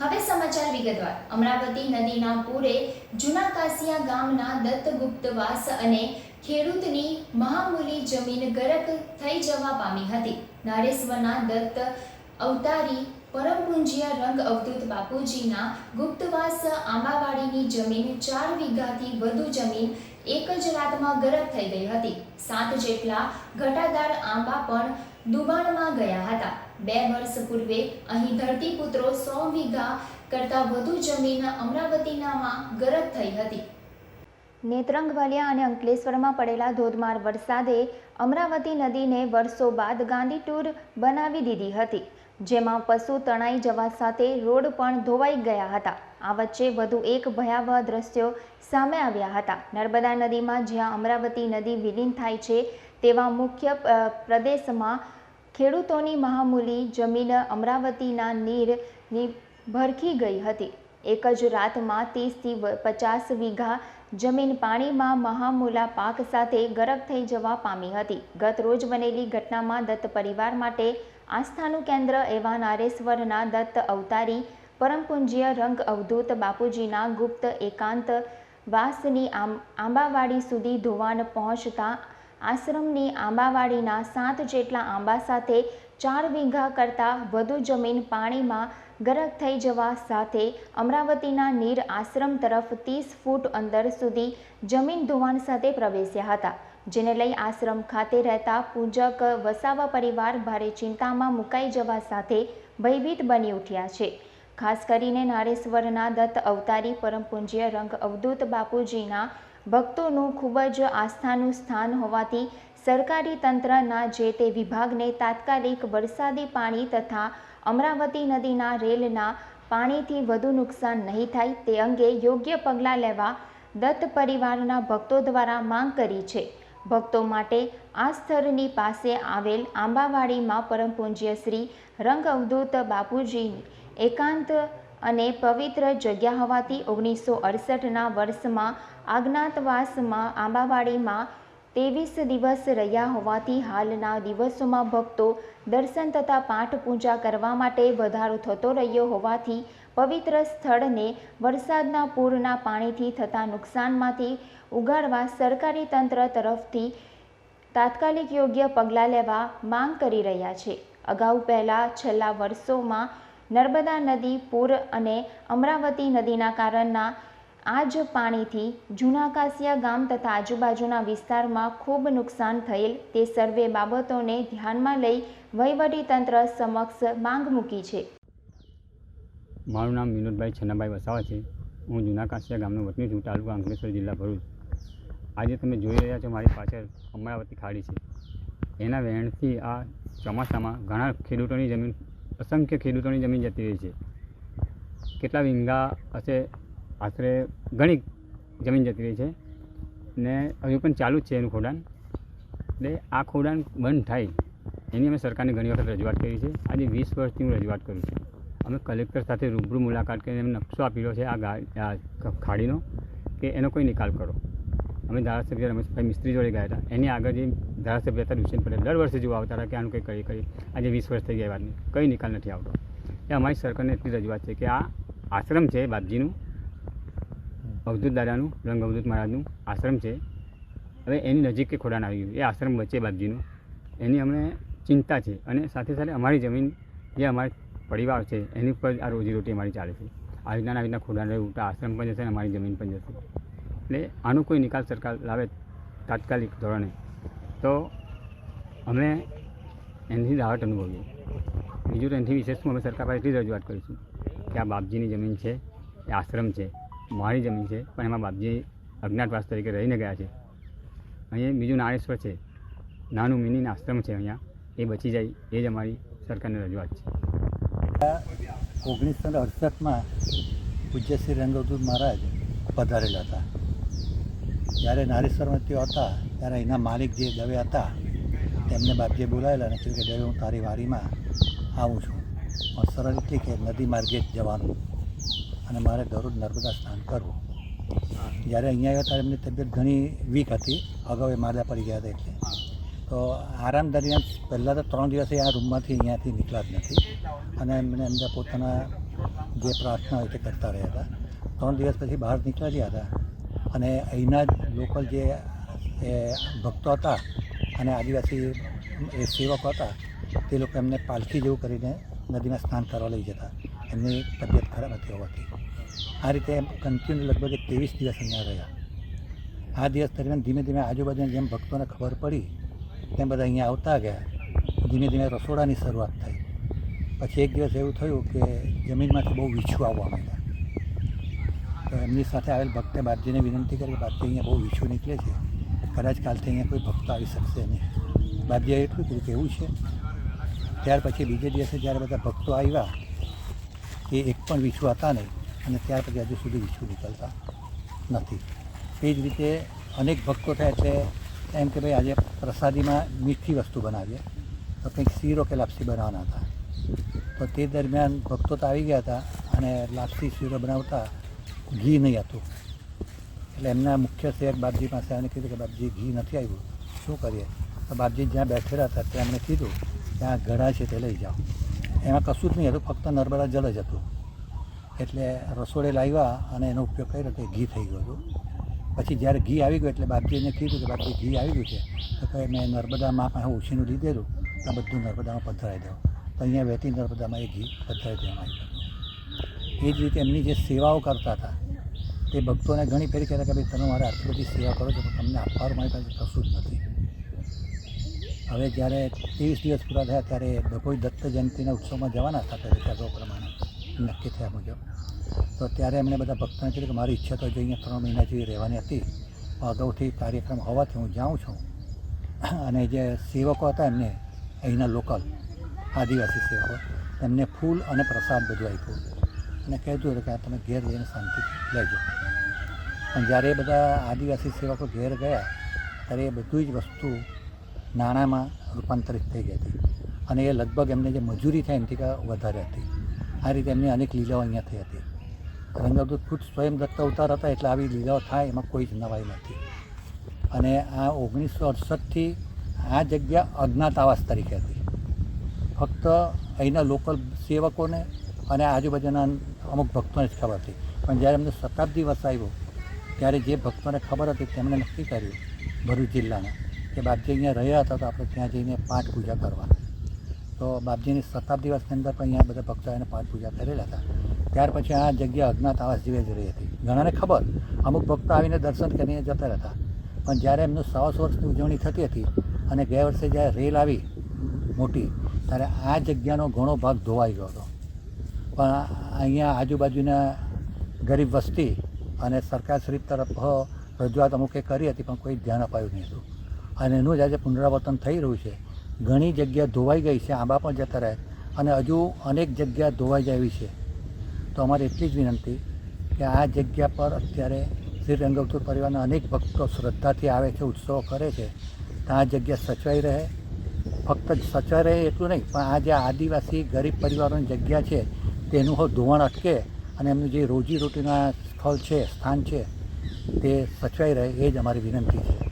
હવે સમાચાર વિગતવાર. અમરાવતી નદીના પૂરે જૂના કાસિયા ગામના દત્તગુપ્તવાસ અને ખેડૂતની મહામૂલી જમીન ગરક થઈ જવા પામી હતી. નારેશ્વરના દત્ત અવતારી પરમ રંગ અવધૂત બાપુજીના ગુપ્તવાસ આંબાવાડીની જમીન ચાર વીઘાથી વધુ જમીન એક જ રાતમાં ગરક થઈ ગઈ હતી. સાત જેટલા ઘટાદાર આંબા પણ દુબાણમાં ગયા હતા. બે વર્ષ પૂર્વે અહીં ધરતીપુત્રો સો વીઘા કરતાં વધુ જમીન અમરાવતીનામાં ગરક થઈ હતી. નેત્રંગ વાલિયા અને અંકલેશ્વરમાં પડેલા ધોધમાર વરસાદે અમરાવતી નદીને વર્ષો બાદ ગાંધી ટૂર બનાવી દીધી હતી, જેમાં પશુ તણાઈ જવા સાથે રોડ પણ ધોવાઈ ગયા હતા. આ વચ્ચે વધુ એક ભયાવહ દ્રશ્યો સામે આવ્યા હતા. નર્મદા નદીમાં જ્યાં અમરાવતી નદી વિલીન થાય છે, તેવા મુખ્ય પ્રદેશમાં ખેડૂતોની મહામૂલી જમીન અમરાવતીના નીરની ભરખી ગઈ હતી. એક જ રાતમાં ત્રીસથી પચાસ વીઘા જમીન પાણીમાં મહામૂલા પાક સાથે ગરક થઈ જવા પામી હતી. ગત રોજ બનેલી ઘટનામાં દત્ત પરિવાર માટે આસ્થાનું કેન્દ્ર એવા નારેશ્વરના દત્ત અવતારી પરમપુંજીય રંગ અવધૂત બાપુજીના ગુપ્ત એકાંત વાસની આંબાવાડી સુધી ધોવાણ પહોંચતા આશ્રમની આંબાવાડીના સાત જેટલા આંબા સાથે ચાર વીઘા કરતાં વધુ જમીન પાણીમાં ગરક થઈ જવા સાથે અમરાવતીના નીર આશ્રમ તરફ ત્રીસ ફૂટ અંદર સુધી જમીન ધોવાણ સાથે પ્રવેશ્યા હતા, જેને લઈ આશ્રમ ખાતે રહેતા પૂજક વસાવા પરિવાર ભારે ચિંતામાં મુકાઈ જવા સાથે ભયભીત બની ઉઠ્યા છે. ખાસ કરીને નારેશ્વરના દત્ત અવતારી પરમ રંગ અવધૂત બાપુજીના ભક્તોનું ખૂબ જ આસ્થાનું સ્થાન હોવાથી સરકારી તંત્રના જે તે વિભાગને તાત્કાલિક વરસાદી પાણી તથા અમરાવતી નદીના રેલના પાણીથી વધુ નુકસાન નહીં થાય તે અંગે યોગ્ય પગલાં લેવા દત્ત પરિવારના ભક્તો દ્વારા માંગ કરી છે. ભક્તો માટે આ સ્થળની પાસે આવેલ આંબાવાડીમાં પરમ શ્રી રંગ અવધૂત બાપુજીની એકાંત અને પવિત્ર જગ્યા હોવાથી ઓગણીસો અડસઠના વર્ષમાં આજ્ઞાતવાસમાં આંબાવાડીમાં ત્રેવીસ દિવસ રહ્યા હોવાથી હાલના દિવસોમાં ભક્તો દર્શન તથા પાઠ પૂજા કરવા માટે વધારો થતો રહ્યો હોવાથી પવિત્ર સ્થળને વરસાદના પૂરના પાણીથી થતા નુકસાનમાંથી ઉગાડવા સરકારી તંત્ર તરફથી તાત્કાલિક યોગ્ય પગલાં લેવા માંગ કરી રહ્યા છે. અગાઉ પહેલાં છેલ્લા વર્ષોમાં નર્મદા નદી, પૂર અને અમરાવતી નદીના કારણના આ જ પાણીથી જૂના કાસિયા ગામ તથા આજુબાજુના વિસ્તારમાં ખૂબ નુકસાન થયેલ તે સર્વે બાબતોને ધ્યાનમાં લઈ વહીવટીતંત્ર સમક્ષ માંગ મૂકી છે. મારું નામ વિનોદભાઈ છન્નાભાઈ વસાવા છે. હું જૂના કાંસિયા ગામનો વતની છું, તાલુકા અંકલેશ્વર જિલ્લા ભરૂચ. આજે તમે જોઈ રહ્યા છો મારી પાછળ અમરાવતી ખાડી છે. એના વહેણથી આ ચોમાસામાં ઘણા ખેડૂતોની જમીન અસંખ્ય ખેડૂતોની જમીન જતી રહી છે. કેટલા વીંગા હશે? આશરે ઘણી જમીન જતી રહી છે. ને હજુ પણ ચાલુ જ છે એનું ખોડાણ. એટલે આ ખોડાણ બંધ થાય, એની અમે સરકારને ઘણી વખત રજૂઆત કરી છે. આજે વીસ વર્ષથી હું રજૂઆત કરું છું. અમે કલેક્ટર સાથે રૂબરૂ મુલાકાત કરીને એમને નકશો આપેલો છે આ ખાડીનો, કે એનો કોઈ નિકાલ કરો. અમે ધારાસભ્ય રમેશભાઈ મિસ્ત્રી જોડે ગયા હતા. એની આગળ જે ધારાસભ્ય હતા દુષ્યંત પટેલ, દર વર્ષે જોવા આવતા હતા કે આનું કંઈ કરી કરી. આજે વીસ વર્ષ થઈ ગયા વાતની. કંઈ નિકાલ નથી આવતો. એ અમારી સરકારને એટલી રજૂઆત છે કે આ આશ્રમ છે બાપજીનું, અવધૂત દાદાનું રંગ અવધૂત મહારાજનું આશ્રમ છે. હવે એની નજીક કે ખોડાણ આવી ગયું. એ આશ્રમ વચ્ચે બાપજીનું. એની અમને ચિંતા છે અને સાથે સાથે અમારી જમીન જે અમારા પરિવાર છે, એની ઉપર આ રોજીરોટી અમારી ચાલે છે. આવી રીતના આવી રીતના ખોડાણ રહ્યું તો આશ્રમ પણ જશે અને અમારી જમીન પણ જશે. એટલે આનો કોઈ નિકાલ સરકાર લાવે તાત્કાલિક ધોરણે. તો અમે એનાથી રાહત અનુભવીએ. બીજું તો એનાથી વિશેષ હું અમે સરકાર પાસે એટલી રજૂઆત કરીશું કે આ બાપજીની જમીન છે, એ આશ્રમ છે, મારી જમીન છે, પણ એમાં બાપજી અજ્ઞાતવાસ તરીકે રહીને ગયા છે. અહીંયા બીજું નાણેશ્વર છે, નાનું મિની આશ્રમ છે અહીંયા, એ બચી જાય, એ જ અમારી સરકારની રજૂઆત છે. ઓગણીસો ને અડસઠમાં પૂજ્ય શ્રી રંગવદૂત મહારાજ પધારેલા હતા. જ્યારે નારેશ્વરમાં તેઓ હતા, ત્યારે એના માલિક જે દવે હતા, તેમને બાપજીએ બોલાવેલા અને કહ્યું કે, દવે, હું તારી વાડીમાં આવું છું. પણ સરળ એટલી કે નદી માર્ગે જ જવાનું. અને મારે દરરોજ નર્મદા સ્નાન કરવું. જ્યારે અહીંયા આવ્યા ત્યારે એમની તબિયત ઘણી વીક હતી. અગાઉ એ માદા પડી ગયા હતા એટલે. તો આરામ દરમિયાન પહેલાં તો ત્રણ દિવસે આ રૂમમાંથી અહીંયાથી નીકળ્યા જ નથી. અને એમને અંદર પોતાના જે પ્રાર્થના હોય તે કરતા રહ્યા હતા. ત્રણ દિવસ પછી બહાર નીકળ્યા હતા. અને અહીંના જ લોકલ જે ભક્તો હતા અને આદિવાસી, એ સેવકો હતા, તે લોકો એમને પાલખી જેવું કરીને નદીમાં સ્નાન કરવા લઈ જતા. એમની તબિયત ખરાબ હતી હોવાથી. આ રીતે એમ કન્ટિન્યુ લગભગ ત્રેવીસ દિવસ અહીંયા રહ્યા. આ દિવસ દરમિયાન ધીમે ધીમે આજુબાજુના જેમ ભક્તોને ખબર પડી, તેમ બધા અહીંયા આવતા ગયા. ધીમે ધીમે રસોડાની શરૂઆત થઈ. પછી એક દિવસ એવું થયું કે જમીનમાંથી બહુ વીછું આવવા માંડ્યા. તો એમની સાથે આવેલ ભક્તે બાપજીને વિનંતી કરી કે બાપજી અહીંયા બહુ વીછું નીકળે છે. કદાચ કાલથી અહીંયા કોઈ ભક્ત આવી શકશે નહીં. બાપજીએ એટલું કીધું કે એવું છે. ત્યાર પછી બીજે દિવસે જ્યારે બધા ભક્તો આવ્યા, એ એક પણ વીછું હતા નહીં અને ત્યાર પછી હજુ સુધી વીછું નીકળતા નથી. એ જ રીતે અનેક ભક્તો થાય એટલે એમ કે ભાઈ આજે પ્રસાદીમાં મીઠી વસ્તુ બનાવીએ. તો કંઈક શીરો કે લાપસી બનાવવાના હતા. તો તે દરમિયાન ભક્તો તો આવી ગયા હતા અને લાપસી, શીરો બનાવતા ઘી નહીં હતું. એટલે એમના મુખ્ય શેર બાપજી પાસે આવીને કીધું કે બાપજી, ઘી નથી આવ્યું. શું કરીએ? તો બાપજી જ્યાં બેઠેલા હતા, ત્યાં એમણે કીધું કે આ ઘડા છે તે લઈ જાઓ. એમાં કશું જ નહીં હતું, ફક્ત નર્મદા જળ જ હતું. એટલે રસોડે લાવ્યા અને એનો ઉપયોગ કર્યો તો ઘી થઈ ગયું હતું. પછી જ્યારે ઘી આવી ગયું, એટલે બાપજીને કીધું કે, બાપજી, ઘી આવી ગયું છે. તો કહે, મેં નર્મદામાં પાસે ઉછીનું લીધેલું આ બધું નર્મદામાં પધરાવી દઉં. તો અહીંયા વહેતી નર્મદામાં એ ઘી પધરાવી દેવામાં આવ્યું એ જ રીતે એમની જે સેવાઓ કરતા હતા, તે ભક્તોને ઘણી ફેરી કહેતા કે ભાઈ તમે મારે આટલી બધી સેવા કરો છો પણ તમને આપવાનું મારી પાસે કશું જ નથી. હવે જ્યારે ત્રેવીસ દિવસ પૂરા થયા, ત્યારે ડભોઈ દત્ત જયંતિના ઉત્સવમાં જવાના હતા, ત્યારે ત્યાં પ્રમાણે નક્કી થયા મુજબ. તો ત્યારે એમણે બધા ભક્તોને કીધું કે મારી ઈચ્છા તો જો અહીંયા ત્રણ મહિના જેવી રહેવાની હતી. અગાઉથી કાર્યક્રમ હોવાથી હું જાઉં છું. અને જે સેવકો હતા એમને, અહીંના લોકલ આદિવાસી સેવકો, એમને ફૂલ અને પ્રસાદ બધું આપ્યું. અને કહેતું હતું કે તમે ઘેર જઈને શાંતિ લેજો. પણ જ્યારે એ બધા આદિવાસી સેવકો ઘેર ગયા, ત્યારે એ બધી જ વસ્તુ નાણાંમાં રૂપાંતરિત થઈ ગઈ હતી. અને એ લગભગ એમને જે મજૂરી થાય એમથી વધારે હતી. આ રીતે એમની અનેક લીલાઓ અહીંયા થઈ હતી. રંગદૂત ખુદ સ્વયં દત્ત અવતાર હતા એટલે આવી લીલાઓ થાય એમાં કોઈ જ નવાઈ નથી. અને આ ઓગણીસો અડસઠથી આ જગ્યા અજ્ઞાતાવાસ તરીકે હતી. ફક્ત અહીંના લોકલ સેવકોને અને આજુબાજુના અમુક ભક્તોને જ ખબર હતી. પણ જ્યારે અમને શતાબ્દી વર્ષ આવ્યો, ત્યારે જે ભક્તોને ખબર હતી તેમણે નક્કી કર્યું, ભરૂચ જિલ્લાના, કે બાપજી અહીંયા રહ્યા હતા તો આપણે ત્યાં જઈને પાઠ પૂજા કરવા. તો બાપજીની શતાબ્દી વર્ષની અંદર પણ અહીંયા બધા ભક્તો એને પાઠ પૂજા કરેલા હતા. ત્યાર પછી આ જગ્યા અજ્ઞાત આવાસ જેવી જ રહી હતી. ઘણાને ખબર, અમુક ભક્તો આવીને દર્શન કરીને જતા રહેતા. પણ જ્યારે એમનું સાવસો વર્ષની ઉજવણી થતી હતી અને ગયા વર્ષે જ્યારે રેલ આવી મોટી, ત્યારે આ જગ્યાનો ઘણો ભાગ ધોવાઈ ગયો હતો. પણ અહીંયા આજુબાજુના ગરીબ વસ્તી અને સરકારશ્રી તરફ રજૂઆત અમુકે કરી હતી, પણ કોઈ ધ્યાન અપાયું નહીં હતું. અને એનું જ આજે પુનરાવર્તન થઈ રહ્યું છે. ઘણી જગ્યા ધોવાઈ ગઈ છે, આંબા પણ જતા રહે. અને હજુ અનેક જગ્યા ધોવાઈ જાય છે. તો અમારે એટલી જ વિનંતી કે આ જગ્યા પર અત્યારે શ્રી રંગવતુર પરિવારના અનેક ભક્તો શ્રદ્ધાથી આવે છે, ઉત્સવો કરે છે. તો આ જગ્યા સચવાઈ રહે. ફક્ત સચવાઈ રહે એટલું નહીં, પણ આ જે આદિવાસી ગરીબ પરિવારોની જગ્યા છે તેનું હો ધોવાણ અટકે અને એમનું જે રોજીરોટીના સ્થળ છે, સ્થાન છે, તે સચવાઈ રહે એ જ અમારી વિનંતી છે.